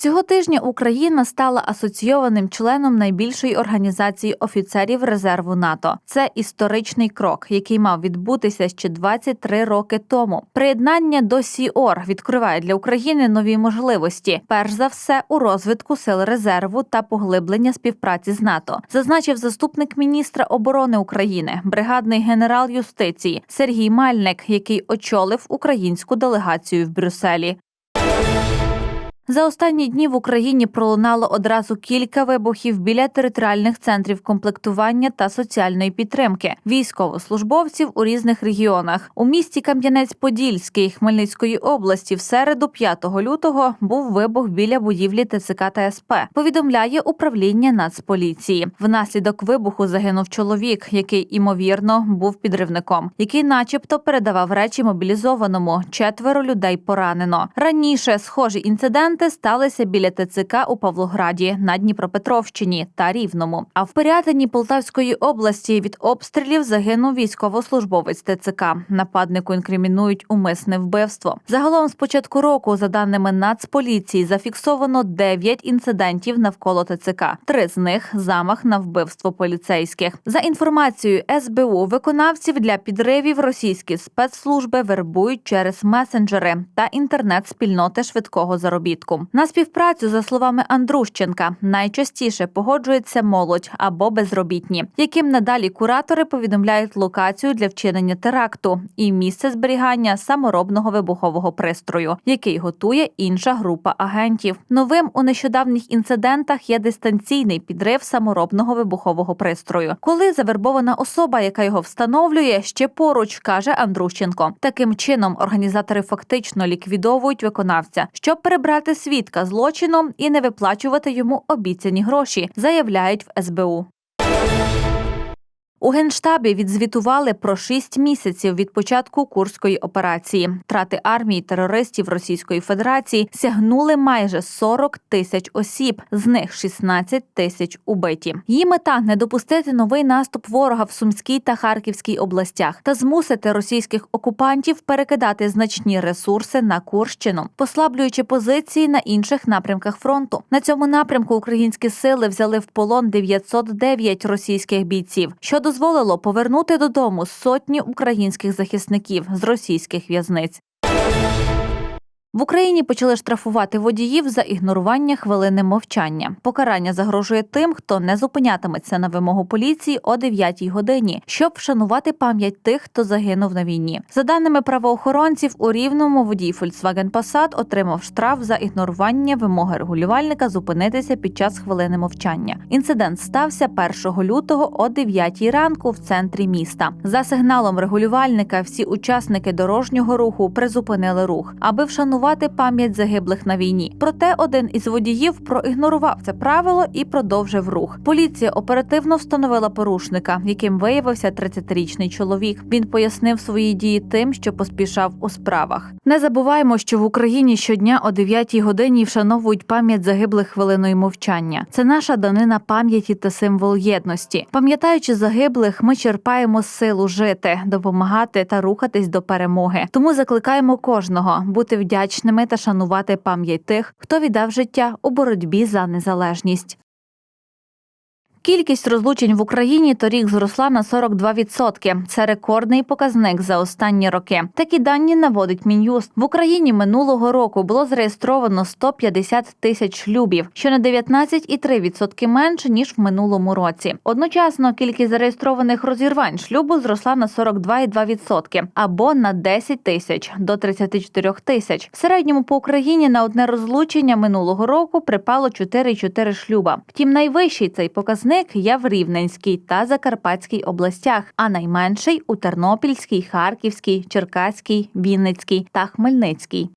Цього тижня Україна стала асоційованим членом найбільшої організації офіцерів резерву НАТО. Це історичний крок, який мав відбутися ще 23 роки тому. Приєднання до СІОР відкриває для України нові можливості. Перш за все у розвитку сил резерву та поглиблення співпраці з НАТО, зазначив заступник міністра оборони України, бригадний генерал юстиції Сергій Мальник, який очолив українську делегацію в Брюсселі. За останні дні в Україні пролунало одразу кілька вибухів біля територіальних центрів комплектування та соціальної підтримки військовослужбовців у різних регіонах. У місті Кам'янець-Подільський Хмельницької області в середу, 5 лютого, був вибух біля будівлі ТЦК та СП. Повідомляє управління Нацполіції. Внаслідок вибуху загинув чоловік, який імовірно був підривником, який, начебто, передавав речі мобілізованому. Четверо людей поранено. Раніше схожі інциденти сталися біля ТЦК у Павлограді на Дніпропетровщині та Рівному. А в Пирятині Полтавської області від обстрілів загинув військовослужбовець ТЦК. Нападнику інкримінують умисне вбивство. Загалом з початку року, за даними Нацполіції, зафіксовано 9 інцидентів навколо ТЦК. Три з них замах на вбивство поліцейських. За інформацією СБУ, виконавців для підривів російські спецслужби вербують через месенджери та інтернет-спільноти швидкого заробітку. На співпрацю, за словами Андрущенка, найчастіше погоджується молодь або безробітні, яким надалі куратори повідомляють локацію для вчинення теракту і місце зберігання саморобного вибухового пристрою, який готує інша група агентів. Новим у нещодавніх інцидентах є дистанційний підрив саморобного вибухового пристрою, коли завербована особа, яка його встановлює, ще поруч каже Андрущенко. Таким чином організатори фактично ліквідовують виконавця, щоб перебрати свідка злочину і не виплачувати йому обіцяні гроші, заявляють в СБУ. У генштабі відзвітували про шість місяців від початку курської операції. Трати армії терористів Російської Федерації сягнули майже 40 тисяч осіб, з них 16 тисяч убиті. Її мета не допустити новий наступ ворога в Сумській та Харківській областях та змусити російських окупантів перекидати значні ресурси на Курщину, послаблюючи позиції на інших напрямках фронту. На цьому напрямку українські сили взяли в полон 909 російських бійців, що дозволило повернути додому сотні українських захисників з російських в'язниць. В Україні почали штрафувати водіїв за ігнорування хвилини мовчання. Покарання загрожує тим, хто не зупинятиметься на вимогу поліції о 9-й годині, щоб вшанувати пам'ять тих, хто загинув на війні. За даними правоохоронців, у рівному водій Volkswagen Passat отримав штраф за ігнорування вимоги регулювальника зупинитися під час хвилини мовчання. Інцидент стався 1 лютого о 9 ранку в центрі міста. За сигналом регулювальника всі учасники дорожнього руху призупинили рух, аби вшанувати пам'ять загиблих на війні. Проте один із водіїв проігнорував це правило і продовжив рух. Поліція оперативно встановила порушника, яким виявився 30-річний чоловік. Він пояснив свої дії тим, що поспішав у справах. Не забуваємо, що в Україні щодня о 9-й годині вшановують пам'ять загиблих хвилиною мовчання. Це наша данина пам'яті та символ єдності. Пам'ятаючи загиблих, ми черпаємо силу жити, допомагати та рухатись до перемоги. Тому закликаємо кожного бути вдячними та шанувати пам'ять тих, хто віддав життя у боротьбі за незалежність. Кількість розлучень в Україні торік зросла на 42%. Це рекордний показник за останні роки. Такі дані наводить мін'юст. В Україні минулого року було зареєстровано 150 тисяч шлюбів, що на 19,3% менше ніж в минулому році. Одночасно кількість зареєстрованих розірвань шлюбу зросла на 42,2% або на 10 тисяч до 34 тисяч. В середньому по Україні на одне розлучення минулого року припало 4,4 шлюба. Втім, найвищий цей показник є в Рівненській та Закарпатській областях, а найменший у Тернопільській, Харківській, Черкаській, Вінницькій та Хмельницькій.